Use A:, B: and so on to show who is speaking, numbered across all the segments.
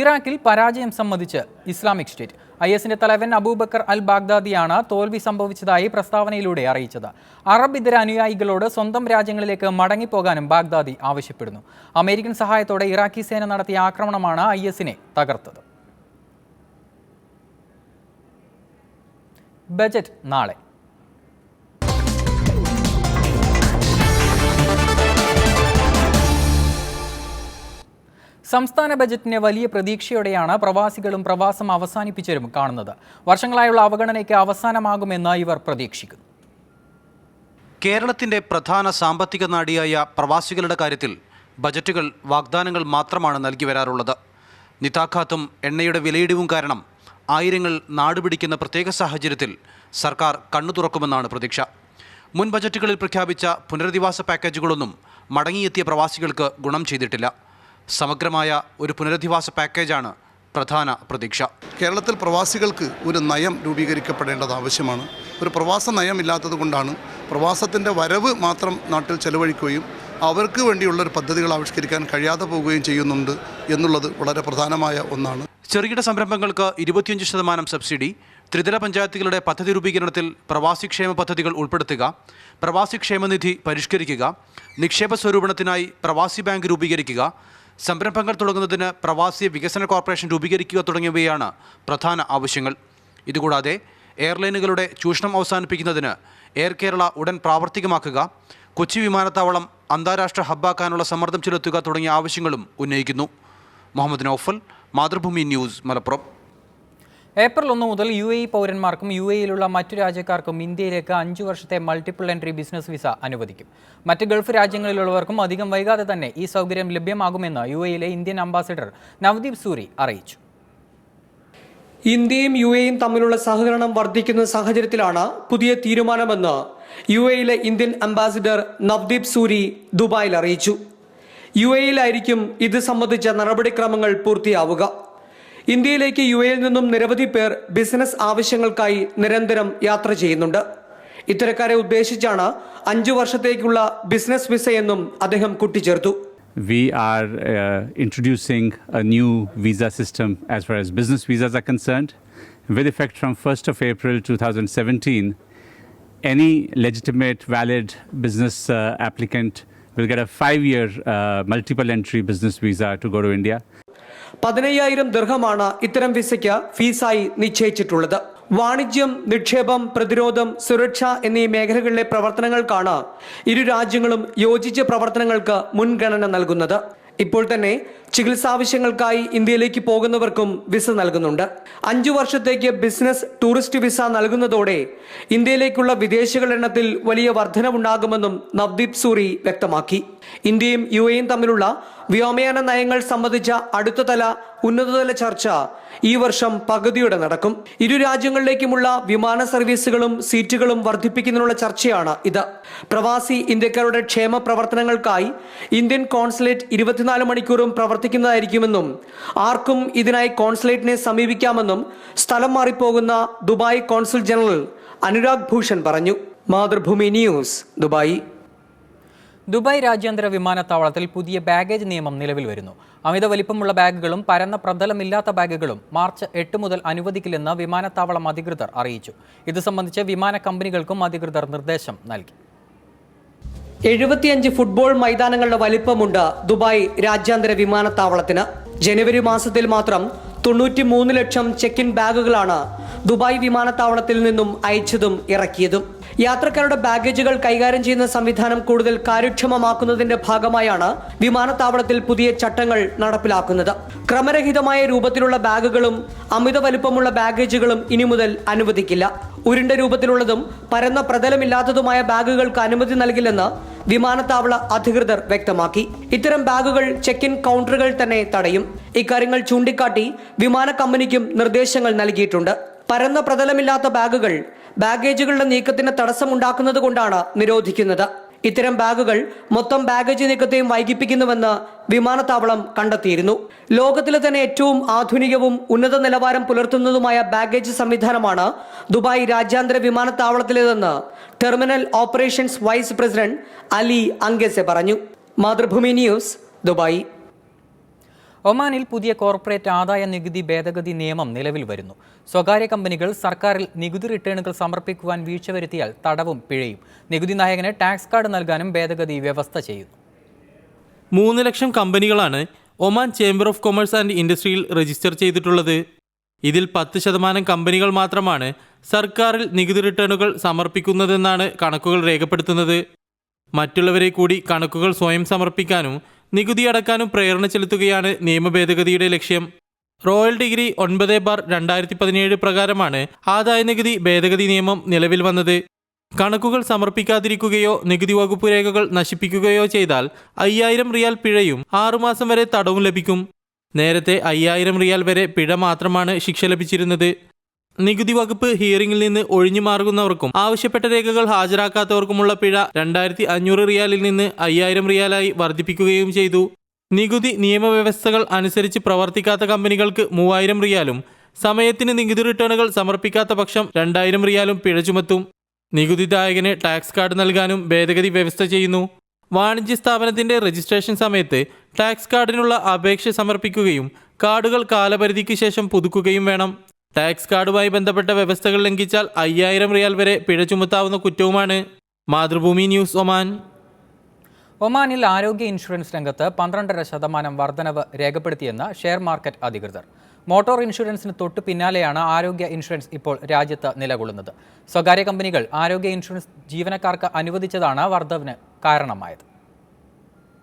A: ഇറാഖിൽ പരാജയം സമ്മതിച്ച് ഇസ്ലാമിക് സ്റ്റേറ്റ്. ഐ എസിന്റെ തലവൻ അബൂബക്കർ അൽ ബാഗ്ദാദിയാണ് തോൽവി സംഭവിച്ചതായി പ്രസ്താവനയിലൂടെ അറിയിച്ചത്. അറബ് ഇതര അനുയായികളോട് സ്വന്തം രാജ്യങ്ങളിലേക്ക് മടങ്ങിപ്പോകാനും ബാഗ്ദാദി ആവശ്യപ്പെടുന്നു. അമേരിക്കൻ സഹായത്തോടെ ഇറാഖി സേന നടത്തിയ ആക്രമണമാണ് ഐ എസിനെ തകർത്തത്. ബജറ്റ് നാളെ. സംസ്ഥാന ബജറ്റിനെ വലിയ പ്രതീക്ഷയോടെയാണ് പ്രവാസികളും പ്രവാസം അവസാനിപ്പിച്ചവരും കാണുന്നത്. വർഷങ്ങളായുള്ള അവഗണനയ്ക്ക് അവസാനമാകുമെന്ന് ഇവർ പ്രതീക്ഷിക്കുന്നു.
B: കേരളത്തിന്റെ പ്രധാന സാമ്പത്തിക നാടിയായ പ്രവാസികളുടെ കാര്യത്തിൽ ബജറ്റുകൾ വാഗ്ദാനങ്ങൾ മാത്രമാണ് നൽകി വരാറുള്ളത്. നിതാഖാത്തും എണ്ണയുടെ വിലയിടിവും കാരണം ആയിരങ്ങൾ നാടുപിടിക്കുന്ന പ്രത്യേക സാഹചര്യത്തിൽ സർക്കാർ കണ്ണു തുറക്കുമെന്നാണ് പ്രതീക്ഷ. മുൻ ബജറ്റുകളിൽ പ്രഖ്യാപിച്ച പുനരധിവാസ പാക്കേജുകളൊന്നും മടങ്ങിയെത്തിയ പ്രവാസികൾക്ക് ഗുണം ചെയ്തിട്ടില്ല. സമഗ്രമായ ഒരു പുനരധിവാസ പാക്കേജാണ് പ്രധാന പ്രതീക്ഷ.
C: കേരളത്തിൽ പ്രവാസികൾക്ക് ഒരു നയം രൂപീകരിക്കപ്പെടേണ്ടത് ആവശ്യമാണ്. ഒരു പ്രവാസ നയം ഇല്ലാത്തത് കൊണ്ടാണ് പ്രവാസത്തിന്റെ വരവ് മാത്രം നാട്ടിൽ ചെലവഴിക്കുകയും അവർക്ക് വേണ്ടിയുള്ള ഒരു പദ്ധതികൾ ആവിഷ്കരിക്കാൻ കഴിയാതെ പോവുകയും ചെയ്യുന്നുണ്ട് എന്നുള്ളത് വളരെ പ്രധാനമായ ഒന്നാണ്.
B: ചെറുകിട സംരംഭങ്ങൾക്ക് ഇരുപത്തിയഞ്ച് ശതമാനം സബ്സിഡി ത്രിതല പഞ്ചായത്തുകളുടെ പദ്ധതി രൂപീകരണത്തിൽ പ്രവാസി ക്ഷേമ പദ്ധതികൾ ഉൾപ്പെടുത്തുക പ്രവാസി ക്ഷേമനിധി പരിഷ്കരിക്കുക നിക്ഷേപ സ്വരൂപണത്തിനായി പ്രവാസി ബാങ്ക് രൂപീകരിക്കുക സംരംഭങ്ങൾ തുടങ്ങുന്നതിന് പ്രവാസി വികസന കോർപ്പറേഷൻ രൂപീകരിക്കുക തുടങ്ങിയവയാണ് പ്രധാന ആവശ്യങ്ങൾ. ഇതുകൂടാതെ എയർലൈനുകളുടെ ചൂഷണം അവസാനിപ്പിക്കുന്നതിന് എയർ കേരള ഉടൻ പ്രാവർത്തികമാക്കുക കൊച്ചി വിമാനത്താവളം അന്താരാഷ്ട്ര ഹബ്ബാക്കാനുള്ള സമ്മർദ്ദം ചെലുത്തുക തുടങ്ങിയ ആവശ്യങ്ങളും ഉന്നയിക്കുന്നു. മുഹമ്മദ് നൌഫൽ മാതൃഭൂമി ന്യൂസ് മലപ്പുറം.
A: ഏപ്രിൽ ഒന്ന് മുതൽ യു എ പൗരന്മാർക്കും യു എയിലുള്ള മറ്റു രാജ്യക്കാർക്കും ഇന്ത്യയിലേക്ക് അഞ്ചു വർഷത്തെ മൾട്ടിപ്പിൾ എൻട്രി ബിസിനസ് വിസ അനുവദിക്കും. മറ്റ് ഗൾഫ് രാജ്യങ്ങളിലുള്ളവർക്കും അധികം വൈകാതെ തന്നെ ഈ സൗകര്യം ലഭ്യമാകുമെന്ന് യു എയിലെ ഇന്ത്യൻ അംബാസിഡർ നവദീപ് സൂരി അറിയിച്ചു.
D: ഇന്ത്യയും യു എയും തമ്മിലുള്ള സഹകരണം വർദ്ധിക്കുന്ന സാഹചര്യത്തിലാണ് പുതിയ തീരുമാനമെന്ന് യു എയിലെ ഇന്ത്യൻ അംബാസിഡർ നവദീപ് സൂരി ദുബായിൽ അറിയിച്ചു. യു എയിലായിരിക്കും ഇത് സംബന്ധിച്ച നടപടിക്രമങ്ങൾ പൂർത്തിയാവുക. ഇന്ത്യയിലേക്ക് യു എയിൽ നിന്നും നിരവധി പേർ ബിസിനസ് ആവശ്യങ്ങൾക്കായി നിരന്തരം യാത്ര ചെയ്യുന്നുണ്ട്. ഇത്തരക്കാരെ ഉദ്ദേശിച്ചാണ് അഞ്ചു വർഷത്തേക്കുള്ള ബിസിനസ് വിസ എന്നും അദ്ദേഹം കൂട്ടിച്ചേർത്തു.
E: We are introducing new visa system as far as business visas are concerned with effect from first of April two thousand seventeen any legitimate valid business applicant will get a five year multiple entry business visa to go to India
D: പതിനയ്യായിരം ദീർഘമാണ് ഇത്തരം വിസയ്ക്ക് ഫീസായി നിശ്ചയിച്ചിട്ടുള്ളത്. വാണിജ്യം നിക്ഷേപം പ്രതിരോധം സുരക്ഷ എന്നീ മേഖലകളിലെ പ്രവർത്തനങ്ങൾക്കാണ് ഇരു രാജ്യങ്ങളും യോജിച്ച പ്രവർത്തനങ്ങൾക്ക് മുൻഗണന നൽകുന്നത്. ഇപ്പോൾ തന്നെ ചികിത്സാവശ്യങ്ങൾക്കായി ഇന്ത്യയിലേക്ക് പോകുന്നവർക്കും വിസ നൽകുന്നുണ്ട്. അഞ്ചു വർഷത്തേക്ക് ബിസിനസ് ടൂറിസ്റ്റ് വിസ നൽകുന്നതോടെ ഇന്ത്യയിലേക്കുള്ള വിദേശികളുടെ എണ്ണത്തിൽ വലിയ വർധനവുണ്ടാകുമെന്നും നവ്ദീപ് സൂറി വ്യക്തമാക്കി. ഇന്ത്യയും യു എയും തമ്മിലുള്ള വ്യോമയാന നയങ്ങൾ സംബന്ധിച്ച അടുത്തതല ഉന്നതതല ചർച്ച ഈ വർഷം പകുതിയോടെ നടക്കും. ഇരു രാജ്യങ്ങളിലേക്കുമുള്ള വിമാന സർവീസുകളും സീറ്റുകളും വർദ്ധിപ്പിക്കുന്നതിനുള്ള ചർച്ചയാണ് ഇത്. പ്രവാസി ഇന്ത്യക്കാരുടെ ക്ഷേമ പ്രവർത്തനങ്ങൾക്കായി ഇന്ത്യൻ കോൺസുലേറ്റ് ഇരുപത്തിനാല് മണിക്കൂറും പ്രവർത്തിക്കുന്നതായിരിക്കുമെന്നും ആർക്കും ഇതിനായി കോൺസുലേറ്റിനെ സമീപിക്കാമെന്നും സ്ഥലം മാറിപ്പോകുന്ന Dubai consul general Anurag Bhushan പറഞ്ഞു. Mathrubhumi news Dubai.
A: ദുബായ് രാജ്യാന്തര വിമാനത്താവളത്തിൽ പുതിയ ബാഗേജ് നിയമം നിലവിൽ വരുന്നു. അമിത വലിപ്പമുള്ള ബാഗുകളും പരന്ന പ്രതലമില്ലാത്ത ബാഗുകളും മാർച്ച് എട്ട് മുതൽ അനുവദിക്കില്ലെന്ന് വിമാനത്താവളം അധികൃതർ അറിയിച്ചു. ഇത് സംബന്ധിച്ച് വിമാന കമ്പനികൾക്കും അധികൃതർ നിർദ്ദേശം നൽകി.
D: എഴുപത്തിയഞ്ച് ഫുട്ബോൾ മൈതാനങ്ങളുടെ വലിപ്പമുണ്ട് ദുബായ് രാജ്യാന്തര വിമാനത്താവളത്തിന്. ജനുവരി മാസത്തിൽ മാത്രം തൊണ്ണൂറ്റി മൂന്ന് ലക്ഷം ചെക്ക് ഇൻ ബാഗുകളാണ് ദുബായ് വിമാനത്താവളത്തിൽ നിന്നും അയച്ചതും ഇറക്കിയതും. യാത്രക്കാരുടെ ബാഗേജുകൾ കൈകാര്യം ചെയ്യുന്ന സംവിധാനം കൂടുതൽ കാര്യക്ഷമമാക്കുന്നതിന്റെ ഭാഗമായാണ് വിമാനത്താവളത്തിൽ പുതിയ ചട്ടങ്ങൾ നടപ്പിലാക്കുന്നത്. ക്രമരഹിതമായ രൂപത്തിലുള്ള ബാഗുകളും അമിത വലുപ്പമുള്ള ബാഗേജുകളും ഇനി മുതൽ അനുവദിക്കില്ല. ഉരുണ്ട രൂപത്തിലുള്ളതും പരന്ന പ്രതലമില്ലാത്തതുമായ ബാഗുകൾക്ക് അനുമതി നൽകില്ലെന്ന് വിമാനത്താവള അധികൃതർ വ്യക്തമാക്കി. ഇത്തരം ബാഗുകൾ ചെക്ക് ഇൻ കൗണ്ടറുകൾ തന്നെ തടയും. ഇക്കാര്യങ്ങൾ ചൂണ്ടിക്കാട്ടി വിമാന കമ്പനിക്കും നിർദ്ദേശങ്ങൾ നൽകിയിട്ടുണ്ട്. പരന്ന പ്രതലമില്ലാത്ത ബാഗുകൾ ബാഗേജുകളുടെ നീക്കത്തിന് തടസ്സമുണ്ടാക്കുന്നത് കൊണ്ടാണ് നിരോധിക്കുന്നത്. ഇത്തരം ബാഗുകൾ മൊത്തം ബാഗേജ് നീക്കത്തെയും വൈകിപ്പിക്കുന്നുവെന്ന് വിമാനത്താവളം കണ്ടെത്തിയിരുന്നു. ലോകത്തിലെ തന്നെ ഏറ്റവും ആധുനികവും ഉന്നത നിലവാരം പുലർത്തുന്നതുമായ ബാഗേജ് സംവിധാനമാണ് ദുബായ് രാജ്യാന്തര വിമാനത്താവളത്തിലേതെന്ന് terminal operations vice president Ali അങ്കെസെ പറഞ്ഞു. Mathrubhumi news Dubai.
A: ഒമാനിൽ പുതിയ കോർപ്പറേറ്റ് ആദായ നികുതി ഭേദഗതി നിയമം നിലവിൽ വരുന്നു. സ്വകാര്യ കമ്പനികൾ സർക്കാരിൽ നികുതി റിട്ടേണുകൾ സമർപ്പിക്കുവാൻ വീഴ്ച വരുത്തിയാൽ തടവും പിഴയും. നികുതി നായകന് ടാക്സ് കാർഡ് നൽകാനും ഭേദഗതി വ്യവസ്ഥ ചെയ്യുന്നു.
F: മൂന്ന് ലക്ഷം കമ്പനികളാണ് Oman chamber of commerce and ഇൻഡസ്ട്രിയിൽ രജിസ്റ്റർ ചെയ്തിട്ടുള്ളത്. ഇതിൽ പത്ത് ശതമാനം കമ്പനികൾ മാത്രമാണ് സർക്കാരിൽ നികുതി റിട്ടേണുകൾ സമർപ്പിക്കുന്നതെന്നാണ് കണക്കുകൾ രേഖപ്പെടുത്തുന്നത്. മറ്റുള്ളവരെ കൂടി കണക്കുകൾ സ്വയം സമർപ്പിക്കാനും നികുതി അടക്കാനും പ്രേരണ ചെലുത്തുകയാണ് നിയമ ഭേദഗതിയുടെ ലക്ഷ്യം. റോയൽ ഡിഗ്രി ഒൻപത് ബാർ രണ്ടായിരത്തി പതിനേഴ് പ്രകാരമാണ് ആദായ നികുതി ഭേദഗതി നിയമം നിലവിൽ വന്നത്. കണക്കുകൾ സമർപ്പിക്കാതിരിക്കുകയോ നികുതി വകുപ്പ് രേഖകൾ നശിപ്പിക്കുകയോ ചെയ്താൽ അയ്യായിരം റിയാൽ പിഴയും ആറുമാസം വരെ തടവും ലഭിക്കും. നേരത്തെ അയ്യായിരം റിയാൽ വരെ പിഴ മാത്രമാണ് ശിക്ഷ ലഭിച്ചിരുന്നത്. നികുതി വകുപ്പ് ഹിയറിംഗിൽ നിന്ന് ഒഴിഞ്ഞു മാറുന്നവർക്കും ആവശ്യപ്പെട്ട രേഖകൾ ഹാജരാക്കാത്തവർക്കുമുള്ള പിഴ രണ്ടായിരത്തി അഞ്ഞൂറ് റിയാലിൽ നിന്ന് അയ്യായിരം റിയാലായി വർദ്ധിപ്പിക്കുകയും ചെയ്തു. നികുതി നിയമവ്യവസ്ഥകൾ അനുസരിച്ച് പ്രവർത്തിക്കാത്ത കമ്പനികൾക്ക് മൂവായിരം റിയാലും സമയത്തിന് നികുതി റിട്ടേണുകൾ സമർപ്പിക്കാത്ത പക്ഷം രണ്ടായിരം റിയാലും പിഴ ചുമത്തും. നികുതിദായകന് ടാക്സ് കാർഡ് നൽകാനും ഭേദഗതി വ്യവസ്ഥ ചെയ്യുന്നു. വാണിജ്യ സ്ഥാപനത്തിന്റെ രജിസ്ട്രേഷൻ സമയത്ത് ടാക്സ് കാർഡിനുള്ള അപേക്ഷ സമർപ്പിക്കുകയും കാർഡുകൾ കാലപരിധിക്ക് ശേഷം പുതുക്കുകയും വേണം. ടാക്സ് കാർഡുമായി ബന്ധപ്പെട്ട വ്യവസ്ഥകൾ ലംഘിച്ചാൽ അയ്യായിരം റിയാൽ വരെ പിഴ ചുമത്താവുന്ന കുറ്റവുമാണ്. Mathrubhumi news Oman.
A: ഒമാനിൽ ആരോഗ്യ ഇൻഷുറൻസ് രംഗത്ത് പന്ത്രണ്ടര ശതമാനം വർധനവ് രേഖപ്പെടുത്തിയെന്ന് ഷെയർ മാർക്കറ്റ് അധികൃതർ. മോട്ടോർ ഇൻഷുറൻസിന് തൊട്ടു പിന്നാലെയാണ് ആരോഗ്യ ഇൻഷുറൻസ് ഇപ്പോൾ രാജ്യത്ത് നിലകൊള്ളുന്നത്. സ്വകാര്യ കമ്പനികൾ ആരോഗ്യ ഇൻഷുറൻസ് ജീവനക്കാർക്ക് അനുവദിച്ചതാണ് വർധവിന് കാരണമായത്.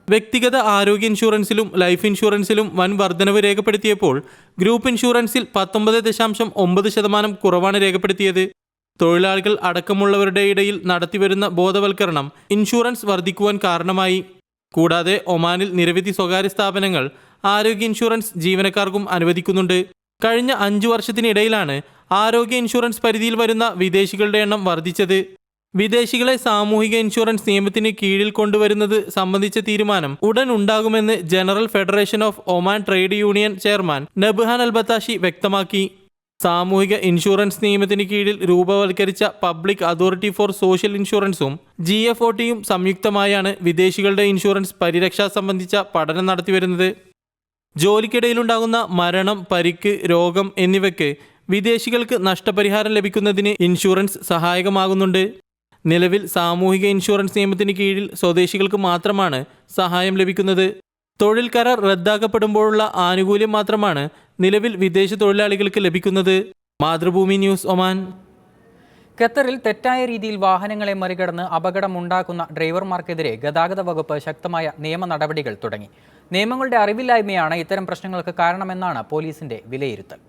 F: വ്യക്തിഗത ആരോഗ്യ ഇൻഷുറൻസിലും ലൈഫ് ഇൻഷുറൻസിലും വൻ വർധനവ് രേഖപ്പെടുത്തിയപ്പോൾ ഗ്രൂപ്പ് ഇൻഷുറൻസിൽ പത്തൊമ്പത് ദശാംശം ഒമ്പത് ശതമാനം കുറവാണ് രേഖപ്പെടുത്തിയത്. തൊഴിലാളികൾ അടക്കമുള്ളവരുടെ ഇടയിൽ നടത്തിവരുന്ന ബോധവൽക്കരണം ഇൻഷുറൻസ് വർദ്ധിക്കുവാൻ കാരണമായി. കൂടാതെ ഒമാനിൽ നിരവധി സ്വകാര്യ സ്ഥാപനങ്ങൾ ആരോഗ്യ ഇൻഷുറൻസ് ജീവനക്കാർക്കും അനുവദിക്കുന്നുണ്ട്. കഴിഞ്ഞ അഞ്ചു വർഷത്തിനിടയിലാണ് ആരോഗ്യ ഇൻഷുറൻസ് പരിധിയിൽ വരുന്ന വിദേശികളുടെ എണ്ണം വർദ്ധിച്ചത്. വിദേശികളെ സാമൂഹിക ഇൻഷുറൻസ് നിയമത്തിന് കീഴിൽ കൊണ്ടുവരുന്നത് സംബന്ധിച്ച തീരുമാനം ഉടൻ ഉണ്ടാകുമെന്ന് general federation of Oman trade union chairman Nabhan Albattashi വ്യക്തമാക്കി. സാമൂഹിക ഇൻഷുറൻസ് നിയമത്തിന് കീഴിൽ രൂപവൽക്കരിച്ച പബ്ലിക് അതോറിറ്റി ഫോർ സോഷ്യൽ ഇൻഷുറൻസും ജി എഫ് ഒ ടിയും സംയുക്തമായാണ് വിദേശികളുടെ ഇൻഷുറൻസ് പരിരക്ഷ സംബന്ധിച്ച പഠനം നടത്തിവരുന്നത്. ജോലിക്കിടയിലുണ്ടാകുന്ന മരണം പരിക്ക് രോഗം എന്നിവയ്ക്ക് വിദേശികൾക്ക് നഷ്ടപരിഹാരം ലഭിക്കുന്നതിന് ഇൻഷുറൻസ് സഹായകമാകുന്നുണ്ട്. നിലവിൽ സാമൂഹിക ഇൻഷുറൻസ് നിയമത്തിന് കീഴിൽ സ്വദേശികൾക്ക് മാത്രമാണ് സഹായം ലഭിക്കുന്നത്. തൊഴിൽ കരാർ റദ്ദാക്കപ്പെടുമ്പോഴുള്ള ആനുകൂല്യം മാത്രമാണ് നിലവിൽ വിദേശ തൊഴിലാളികൾക്ക് ലഭിക്കുന്നത്. Mathrubhumi news Oman.
A: ഖത്തറിൽ തെറ്റായ രീതിയിൽ വാഹനങ്ങളെ മറികടന്ന് അപകടമുണ്ടാക്കുന്ന ഡ്രൈവർമാർക്കെതിരെ ഗതാഗത വകുപ്പ് ശക്തമായ നിയമ നടപടികൾ തുടങ്ങി. നിയമങ്ങളുടെ അറിവില്ലായ്മയാണ് ഇത്തരം പ്രശ്നങ്ങൾക്ക് കാരണമെന്നാണ് പോലീസിന്റെ വിലയിരുത്തൽ.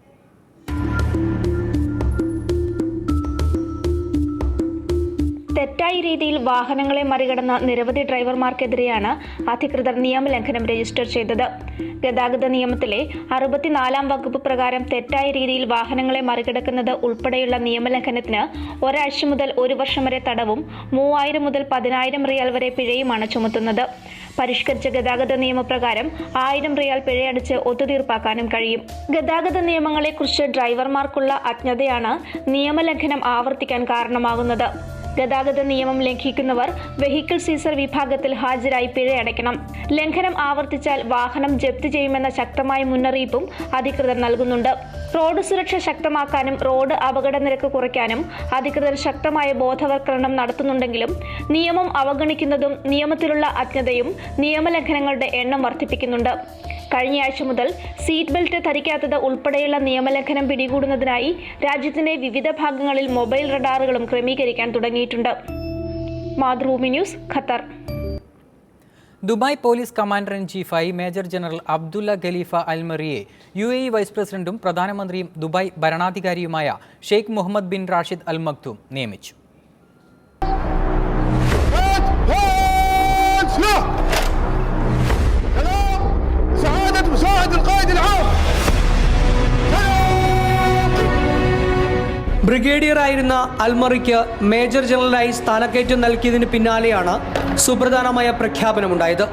G: തെറ്റായ രീതിയിൽ വാഹനങ്ങളെ മറികടന്ന നിരവധി ഡ്രൈവർമാർക്കെതിരെയാണ് അധികൃതർ നിയമലംഘനം രജിസ്റ്റർ ചെയ്തത്. ഗതാഗത നിയമത്തിലെ അറുപത്തിനാലാം വകുപ്പ് പ്രകാരം തെറ്റായ രീതിയിൽ വാഹനങ്ങളെ മറികടക്കുന്നത് ഉൾപ്പെടെയുള്ള നിയമലംഘനത്തിന് ഒരാഴ്ച മുതൽ ഒരു വർഷം വരെ തടവും മൂവായിരം മുതൽ പതിനായിരം റിയാൽ വരെ പിഴയുമാണ് ചുമത്തുന്നത്. പരിഷ്കരിച്ച ഗതാഗത നിയമപ്രകാരം ആയിരം റിയാൽ പിഴയടിച്ച് ഒത്തുതീർപ്പാക്കാനും കഴിയും. ഗതാഗത നിയമങ്ങളെക്കുറിച്ച് ഡ്രൈവർമാർക്കുള്ള അജ്ഞതയാണ് നിയമലംഘനം ആവർത്തിക്കാൻ കാരണമാകുന്നത് ഗതാഗത നിയമം ലംഘിക്കുന്നവർ വെഹിക്കിൾ സീസർ വിഭാഗത്തിൽ ഹാജരായി പിഴയടയ്ക്കണം ലംഘനം ആവർത്തിച്ചാൽ വാഹനം ജപ്തി ചെയ്യുമെന്ന ശക്തമായ മുന്നറിയിപ്പും അധികൃതർ നൽകുന്നുണ്ട്. റോഡ് സുരക്ഷ ശക്തമാക്കാനും റോഡ് അപകട നിരക്ക് കുറയ്ക്കാനും അധികൃതർ ശക്തമായ ബോധവൽക്കരണം നടത്തുന്നുണ്ടെങ്കിലും നിയമം അവഗണിക്കുന്നതും നിയമത്തിലുള്ള അജ്ഞതയും നിയമലംഘനങ്ങളുടെ എണ്ണം വർദ്ധിപ്പിക്കുന്നുണ്ട്. കഴിഞ്ഞയാഴ്ച മുതൽ സീറ്റ് ബെൽറ്റ് ധരിക്കാത്തത് ഉൾപ്പെടെയുള്ള നിയമലംഘനം പിടികൂടുന്നതിനായി രാജ്യത്തിന്റെ വിവിധ ഭാഗങ്ങളിൽ മൊബൈൽ റഡാറുകളും ക്രമീകരിക്കാൻ തുടങ്ങിയിട്ടുണ്ട്. Mathrubhumi news Qatar.
A: Dubai police commander in ചീഫായി major general Abdullah Khalifa അൽമറിയെ യു എ ഇ വൈസ് പ്രസിഡന്റും പ്രധാനമന്ത്രിയും Dubai ഭരണാധികാരിയുമായ Sheikh Mohammed bin Rashid Al Maktoum നിയമിച്ചു.
D: ബ്രിഗേഡിയർ ആയിരുന്ന അൽമറിക്ക് മേജർ ജനറലായി സ്ഥാനക്കയറ്റം നൽകിയതിന് പിന്നാലെയാണ് സുപ്രധാനമായ പ്രഖ്യാപനമുണ്ടായത്.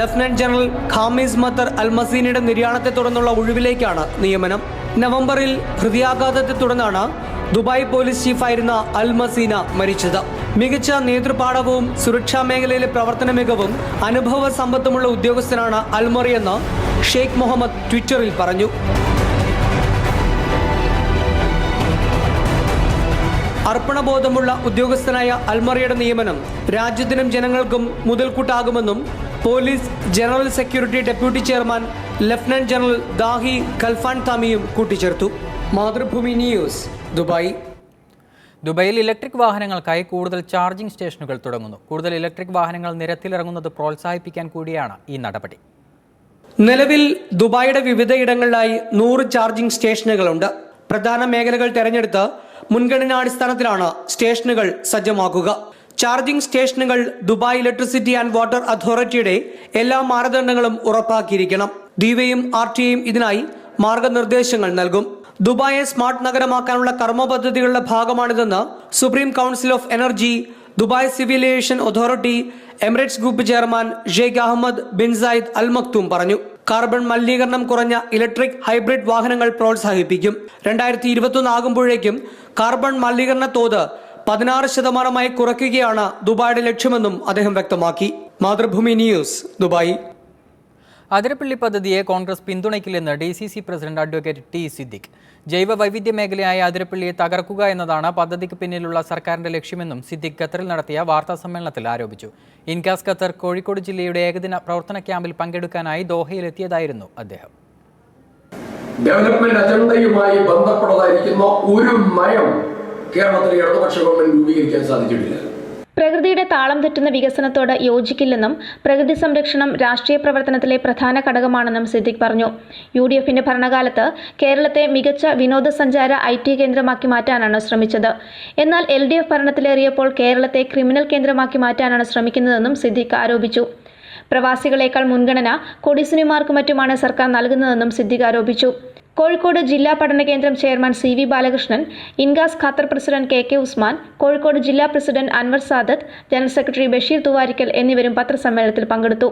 D: ലഫ്റ്റനന്റ് ജനറൽ ഖാമിസ് മത്തർ അൽമസീനയുടെ നിര്യാണത്തെ തുടർന്നുള്ള ഒഴിവിലേക്കാണ് നിയമനം. നവംബറിൽ ഹൃദയാഘാതത്തെ തുടർന്നാണ് ദുബായ് പോലീസ് ചീഫായിരുന്ന അൽമസീന മരിച്ചത്. മികച്ച നേതൃപാഠവും സുരക്ഷാ മേഖലയിലെ പ്രവർത്തന മികവും അനുഭവ സമ്പത്തുമുള്ള ഉദ്യോഗസ്ഥനാണ് അൽമറിയെന്ന് ഷെയ്ഖ് മുഹമ്മദ് ട്വിറ്ററിൽ പറഞ്ഞു. അർപ്പണബോധമുള്ള ഉദ്യോഗസ്ഥനായ അൽമറിയുടെ നിയമനം രാജ്യത്തിനും ജനങ്ങൾക്കും മുതൽക്കൂട്ടാകുമെന്നും police general security deputy chairman lieutenant general Dahi Khalfan താമിയും കൂട്ടിച്ചേർത്തു. Mathrubhumi news Dubai.
A: ദുബൈയിൽ ഇലക്ട്രിക് വാഹനങ്ങൾക്കായി കൂടുതൽ ചാർജിംഗ് സ്റ്റേഷനുകൾ തുടങ്ങുന്നു. കൂടുതൽ ഇലക്ട്രിക് വാഹനങ്ങൾ നിരത്തിലിറങ്ങുന്നത് പ്രോത്സാഹിപ്പിക്കാൻ കൂടിയാണ് ഈ നടപടി.
D: നിലവിൽ ദുബായിയുടെ വിവിധയിടങ്ങളിലായി നൂറ് ചാർജിംഗ് സ്റ്റേഷനുകളുണ്ട്. പ്രധാന മേഖലകൾ തെരഞ്ഞെടുത്ത് മുൻഗണനാടിസ്ഥാനത്തിലാണ് സ്റ്റേഷനുകൾ സജ്ജമാക്കുക. ചാർജിംഗ് സ്റ്റേഷനുകൾ ദുബായ് ഇലക്ട്രിസിറ്റി ആൻഡ് വാട്ടർ അതോറിറ്റിയുടെ എല്ലാ മാനദണ്ഡങ്ങളും ഉറപ്പാക്കിയിരിക്കണം. ഡിവയും ആർ ടിയും ഇതിനായി മാർഗനിർദ്ദേശങ്ങൾ നൽകും. ദുബായെ സ്മാർട്ട് നഗരമാക്കാനുള്ള കർമ്മ പദ്ധതികളുടെ ഭാഗമാണിതെന്ന് supreme council of energy Dubai civil aviation authority Emirates group chairman Sheikh Ahmed bin Saeed Al Maktoum പറഞ്ഞു. കാർബൺ മലിനീകരണം കുറഞ്ഞ ഇലക്ട്രിക് ഹൈബ്രിഡ് വാഹനങ്ങൾ പ്രോത്സാഹിപ്പിക്കും. രണ്ടായിരത്തി ഇരുപത്തൊന്ന് ആകുമ്പോഴേക്കും കാർബൺ മലിനീകരണ തോത് പതിനാറ് ശതമാനമായി കുറയ്ക്കുകയാണ് ദുബായിയുടെ ലക്ഷ്യമെന്നും അദ്ദേഹം വ്യക്തമാക്കി. Mathrubhumi news Dubai.
A: അതിരപ്പള്ളി പദ്ധതിയെ Congress പിന്തുണയ്ക്കില്ലെന്ന് D C C president advocate T Siddique. ജൈവ വൈവിധ്യ മേഖലയായ അതിരപ്പള്ളിയെ തകർക്കുക എന്നതാണ് പദ്ധതിക്ക് പിന്നിലുള്ള സർക്കാരിന്റെ ലക്ഷ്യമെന്നും സിദ്ദിഖ് ഖത്തറിൽ നടത്തിയ വാർത്താ സമ്മേളനത്തിൽ ആരോപിച്ചു. ഇൻകാസ് ഖത്തർ കോഴിക്കോട് ജില്ലയുടെ ഏകദിന പ്രവർത്തന ക്യാമ്പിൽ പങ്കെടുക്കാനായി ദോഹയിലെത്തിയതായിരുന്നു അദ്ദേഹം.
H: ഡെവലപ്മെന്റ് അജണ്ടയുമായി ബന്ധപ്പെട്ടതായിരിക്കുന്ന ഒരു നയം കേരളത്തിലെ ഇടതുപക്ഷ ഗവൺമെന്റ് രൂപീകരിക്കാൻ സാധിച്ചിട്ടില്ല.
G: പ്രകൃതിയുടെ താളം തെറ്റുന്ന വികസനത്തോട് യോജിക്കില്ലെന്നും പ്രകൃതി സംരക്ഷണം രാഷ്ട്രീയ പ്രവർത്തനത്തിലെ പ്രധാന ഘടകമാണെന്നും സിദ്ദിഖ് പറഞ്ഞു. യു ഡി എഫിന്റെ ഭരണകാലത്ത് കേരളത്തെ മികച്ച വിനോദസഞ്ചാര ഐ ടി കേന്ദ്രമാക്കി മാറ്റാനാണ് ശ്രമിച്ചത്. എന്നാൽ എൽ ഡി എഫ് ഭരണത്തിലേറിയപ്പോൾ കേരളത്തെ ക്രിമിനൽ കേന്ദ്രമാക്കി മാറ്റാനാണ് ശ്രമിക്കുന്നതെന്നും സിദ്ദിഖ് ആരോപിച്ചു. പ്രവാസികളേക്കാൾ മുൻഗണന കൊടിസുനിമാർക്ക് മറ്റുമാണ് സർക്കാർ നൽകുന്നതെന്നും സിദ്ദിഖ് ആരോപിച്ചു. കോഴിക്കോട് ജില്ലാ പഠന കേന്ദ്രം chairman C V Balakrishnan ഇൻഗാസ് Qatar president K K Usman Kozhikode ജില്ലാ president Anwar Sadath general secretary Basheer Thuvarikkal എന്നിവരും പത്രസമ്മേളനത്തിൽ പങ്കെടുത്തു.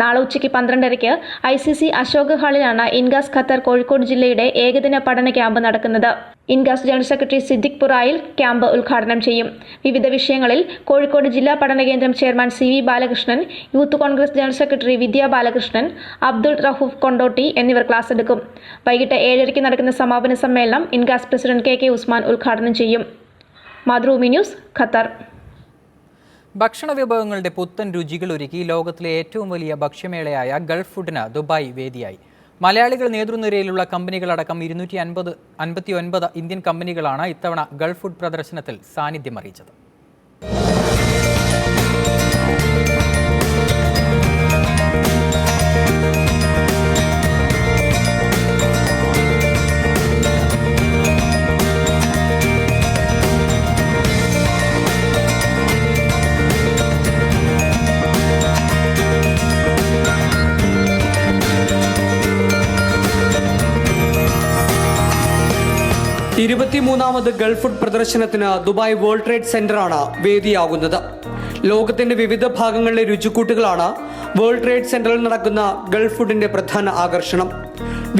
G: നാളെ ഉച്ചയ്ക്ക് പന്ത്രണ്ടരയ്ക്ക് ഐ സി സി അശോക് ഹാളിലാണ് ഇൻഗാസ് ഖത്തർ കോഴിക്കോട് ജില്ലയുടെ ഏകദിന പഠന ക്യാമ്പ് നടക്കുന്നത്. INCAS general secretary Siddique Purayil camp ഉദ്ഘാടനം ചെയ്യും. വിവിധ വിഷയങ്ങളിൽ കോഴിക്കോട് ജില്ലാ പഠന കേന്ദ്രം chairman C V Balakrishnan youth Congress general secretary Vidya Balakrishnan Abdul Rauf Kondotty എന്നിവർ ക്ലാസ് എടുക്കും. വൈകിട്ട് ഏഴരയ്ക്ക് നടക്കുന്ന സമാപന സമ്മേളനം ഇൻഗാസ് പ്രസിഡന്റ് കെ കെ ഉസ്മാൻ ഉദ്ഘാടനം ചെയ്യും. Mathrubhumi news Qatar.
A: ഭക്ഷണ വിഭവങ്ങളുടെ പുത്തൻ രുചികൾ ഒരുക്കി ലോകത്തിലെ ഏറ്റവും വലിയ ഭക്ഷ്യമേളയായ ഗൾഫ് ഫുഡിന് ദുബായ് വേദിയായി. മലയാളികൾ നേതൃനിരയിലുള്ള കമ്പനികളടക്കം ഇരുന്നൂറ്റി അൻപത് അൻപത്തി ഒൻപത് ഇന്ത്യൻ കമ്പനികളാണ് ഇത്തവണ ഗൾഫ് ഫുഡ് പ്രദർശനത്തിൽ സാന്നിധ്യം
D: ഇരുപത്തിമൂന്നാമത് ഗൾഫ് ഫുഡ് പ്രദർശനത്തിന് ദുബായ് വേൾഡ് ട്രേഡ് സെന്ററാണ് വേദിയാകുന്നത്. ലോകത്തിന്റെ വിവിധ ഭാഗങ്ങളിലെ രുചിക്കൂട്ടുകളാണ് വേൾഡ് ട്രേഡ് സെന്ററിൽ നടക്കുന്ന ഗൾഫ് ഫുഡിന്റെ പ്രധാന ആകർഷണം.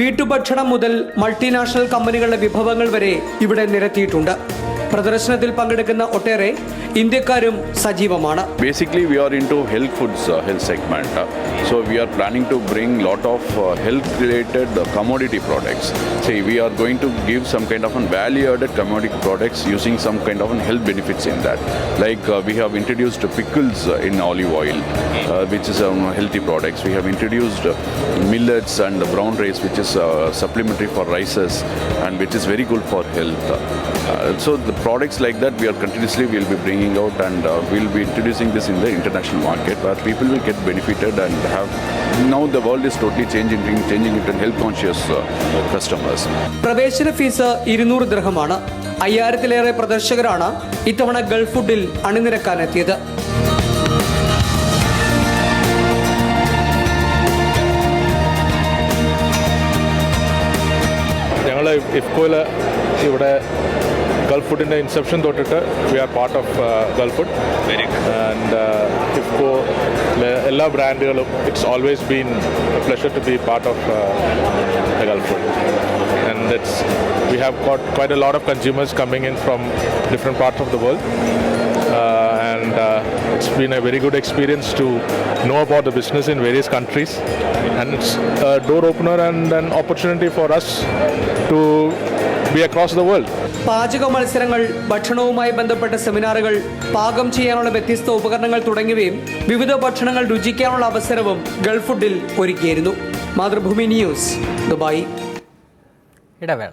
D: വീട്ടുഭക്ഷണം മുതൽ മൾട്ടിനാഷണൽ കമ്പനികളുടെ വിഭവങ്ങൾ വരെ ഇവിടെ നിരത്തിയിട്ടുണ്ട്. പ്രദർശനത്തിൽ പങ്കെടുക്കുന്ന ഒട്ടേറെ ഇന്ത്യക്കാരും സജീവമാണ്.
I: Basically we are into health foods health segment so we are planning to bring lot of health related commodity products so we are going to give some kind of an value add commodity products using some kind of an health benefits in that like we have introduced pickles in olive oil which is healthy products we have introduced millets and brown rice which is supplementary for rices and which is very good for health so products like that we are continuously will be bringing out and uh, we'll be introducing this in the international market where people will get benefited and have now the world is totally changing changing into health conscious uh, customers
D: പ്രവേശന fees ഇരുന്നൂറ് ദൃഹമാണ് അയ്യായിരത്തിലേറെ പ്രദർശകരാണ് ഇത്തവണ Gulf ഫുഡിൽ അണിനിരക്കാനെത്തിയത്
J: ഞങ്ങൾ ഇഫ്കോയിൽ ഇവിടെ Gulf ഫുഡിൻ്റെ inception തൊട്ടിട്ട് we are part of Gulf food and IFFCO എല്ലാ ബ്രാൻഡുകളും it's always been pleasure to be part of Gulf food and it's we have got quite a lot of consumers coming in from different parts of the world and It's been a very good experience to know about the business in various countries, and it's a door opener and an opportunity for us to be across the world
D: പാചക മത്സരങ്ങൾ ഭക്ഷണവുമായി ബന്ധപ്പെട്ട സെമിനാറുകൾ പാകം ചെയ്യാനുള്ള വ്യത്യസ്ത ഉപകരണങ്ങൾ തുടങ്ങിയവയും വിവിധ ഭക്ഷണങ്ങൾ രുചിക്കാനുള്ള അവസരവും ഗൾഫ് ഫുഡിൽ ഒരുക്കിയിരുന്നു. Mathrubhumi news Dubai.
A: ഇടവേള.